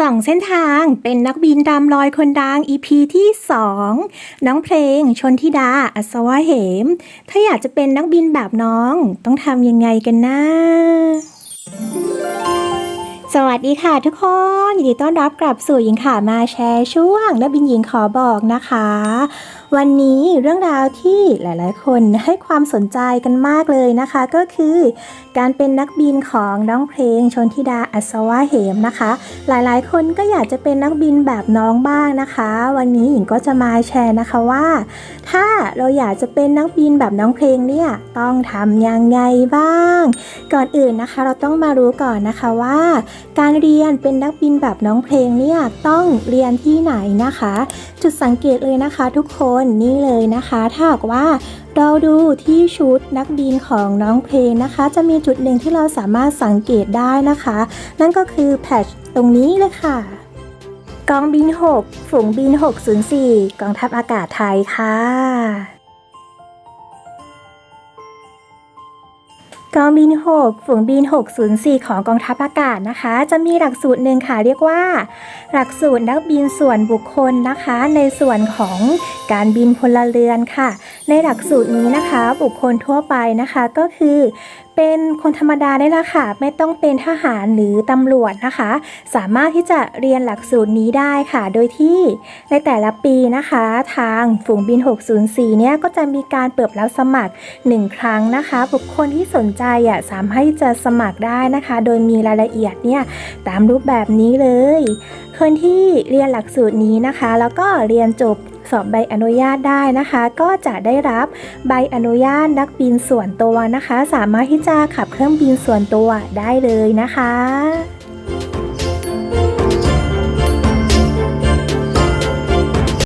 สองเส้นทางเป็นนักบินตามรอยคนดัง EP ที่ 2 น้องเพลงชนทิดา อัศวะเหม ถ้าอยากจะเป็นนักบินแบบน้อง ต้องทำยังไงกันนะ สวัสดีค่ะทุกคนยินดีต้อนรับกลับสู่หญิงขามาแชร์ช่วงนักบินหญิงขอบอกนะคะ วันนี้เรื่องราวที่หลายๆ คนให้ความสนใจกันมากเลยนะคะ ก็คือ การเป็นนักบินของน้องเพลงชนทิดาอัศวะเหมนะคะ หลายๆ คนก็อยากจะเป็นนักบินแบบน้องบ้างนะคะ วันนี้หญิงก็จะมาแชร์นะคะว่า ถ้าเราอยากจะเป็นนักบินแบบน้องเพลงเนี่ยต้องทำยังไงบ้าง ก่อนอื่นนะคะ เราต้องมารู้ก่อนนะคะว่าการเรียนเป็นนักบินแบบน้องเพลงเนี่ยต้องเรียนที่ไหนนะคะ จุดสังเกตเลยนะคะ ทุกคนนี่เลยนะคะ ถ้าหากว่าเราดูที่ชุดนักบินของน้องเพลงนะคะ จะมีจุดหนึ่งที่เราสามารถสังเกตได้นะคะ นั่นก็คือแพทชตรงนี้เลยค่ะกองบิน 6 ฝูงบิน 604 กองทัพอากาศไทยค่ะ กองบิน 6 ฝูงบิน 604 ของกองทัพอากาศนะคะ จะมีหลักสูตรหนึ่งค่ะเรียกว่า หลักสูตรนักบินส่วนบุคคลนะคะ ในส่วนของการบินพลเรือนค่ะ ในหลักสูตรนี้นะคะ บุคคลทั่วไปนะคะก็คือ เป็นคนธรรมดาได้ละค่ะ ไม่ต้องเป็นทหารหรือตำรวจนะคะ สามารถที่จะเรียนหลักสูตรนี้ได้ค่ะ โดยที่ในแต่ละปีนะคะ ทางฝูงบิน 604 เนี่ยก็จะมีการเปิดรับสมัคร 1 ครั้งนะคะ บุคคลที่สนใจอะสามารถที่จะสมัครได้นะคะ โดยมีรายละเอียดเนี่ยตามรูปแบบนี้เลย คนที่เรียนหลักสูตรนี้นะคะ แล้วก็เรียนจบ สอบใบอนุญาตได้นะคะ ก็จะได้รับใบอนุญาตนักบินส่วนตัวนะคะ สามารถที่จะขับเครื่องบินส่วนตัวได้เลยนะคะ